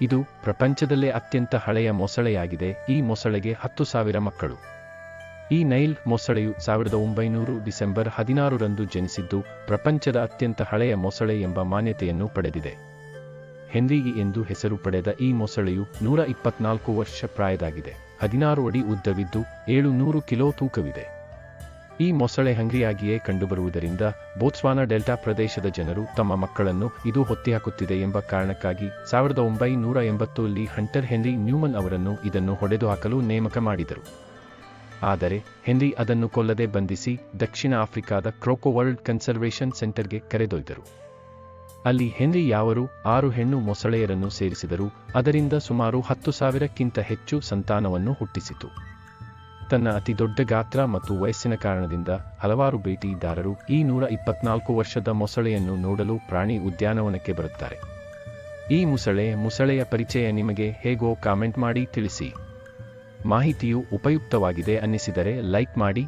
ಇದು ಪ್ರಪಂಚದಲ್ಲೇ ಅತ್ಯಂತ ಹಳೆಯ ಮೊಸಳೆಯಾಗಿದೆ. ಈ ಮೊಸಳೆಗೆ ಹತ್ತು ಸಾವಿರ ಮಕ್ಕಳು. ಈ ನೈಲ್ ಮೊಸಳೆಯು ಸಾವಿರದ ಒಂಬೈನೂರು ಡಿಸೆಂಬರ್ ಹದಿನಾರರಂದು ಜನಿಸಿದ್ದು ಪ್ರಪಂಚದ ಅತ್ಯಂತ ಹಳೆಯ ಮೊಸಳೆ ಎಂಬ ಮಾನ್ಯತೆಯನ್ನು ಪಡೆದಿದೆ. ಹೆನ್ರಿ ಎಂದು ಹೆಸರು ಪಡೆದ ಈ ಮೊಸಳೆಯು ನೂರ ಇಪ್ಪತ್ನಾಲ್ಕು ವರ್ಷ ಪ್ರಾಯದಾಗಿದೆ. ಹದಿನಾರು ಅಡಿ ಉದ್ದವಿದ್ದು ಏಳು ನೂರು ಕಿಲೋ ತೂಕವಿದೆ. ಈ ಮೊಸಳೆ ಹಂಗ್ರಿಯಾಗಿಯೇ ಕಂಡುಬರುವುದರಿಂದ ಬೋತ್ಸ್ವಾನ ಡೆಲ್ಟಾ ಪ್ರದೇಶದ ಜನರು ತಮ್ಮ ಮಕ್ಕಳನ್ನು ಇದು ಹೊತ್ತಿಹಾಕುತ್ತಿದೆ ಎಂಬ ಕಾರಣಕ್ಕಾಗಿ ಸಾವಿರದ ಒಂಬೈನೂರ ಎಂಬತ್ತರಲ್ಲಿ ಹಂಟರ್ ಹೆನ್ರಿ ನ್ಯೂಮನ್ ಅವರನ್ನು ಇದನ್ನು ಹೊಡೆದು ಹಾಕಲು ನೇಮಕ ಮಾಡಿದರು. ಆದರೆ ಹೆನ್ರಿ ಅದನ್ನು ಕೊಲ್ಲದೆ ಬಂಧಿಸಿ ದಕ್ಷಿಣ ಆಫ್ರಿಕಾದ ಕ್ರೋಕೋ ವರ್ಲ್ಡ್ ಕನ್ಸರ್ವೇಷನ್ ಸೆಂಟರ್ಗೆ ಕರೆದೊಯ್ದರು. ಅಲ್ಲಿ ಹೆನ್ರಿ ಯಾವರು ಆರು ಹೆಣ್ಣು ಮೊಸಳೆಯರನ್ನು ಸೇರಿಸಿದರು ಅದರಿಂದ ಸುಮಾರು ಹತ್ತು ಸಾವಿರಕ್ಕಿಂತ ಹೆಚ್ಚು ಸಂತಾನವನ್ನು ಹುಟ್ಟಿಸಿತು. ತನ್ನ ಅತಿದೊಡ್ಡ ಗಾತ್ರ ಮತ್ತು ವಯಸ್ಸಿನ ಕಾರಣದಿಂದ ಹಲವಾರು ಭೇಟಿದಾರರು ಈ ನೂರ ಇಪ್ಪತ್ನಾಲ್ಕು ವರ್ಷದ ಮೊಸಳೆಯನ್ನು ನೋಡಲು ಪ್ರಾಣಿ ಉದ್ಯಾನವನಕ್ಕೆ ಬರುತ್ತಾರೆ. ಈ ಮೊಸಳೆ ಮೊಸಳೆಯ ಪರಿಚಯ ನಿಮಗೆ ಹೇಗೋ ಕಾಮೆಂಟ್ ಮಾಡಿ ತಿಳಿಸಿ. ಮಾಹಿತಿಯು ಉಪಯುಕ್ತವಾಗಿದೆ ಅನ್ನಿಸಿದರೆ ಲೈಕ್ ಮಾಡಿ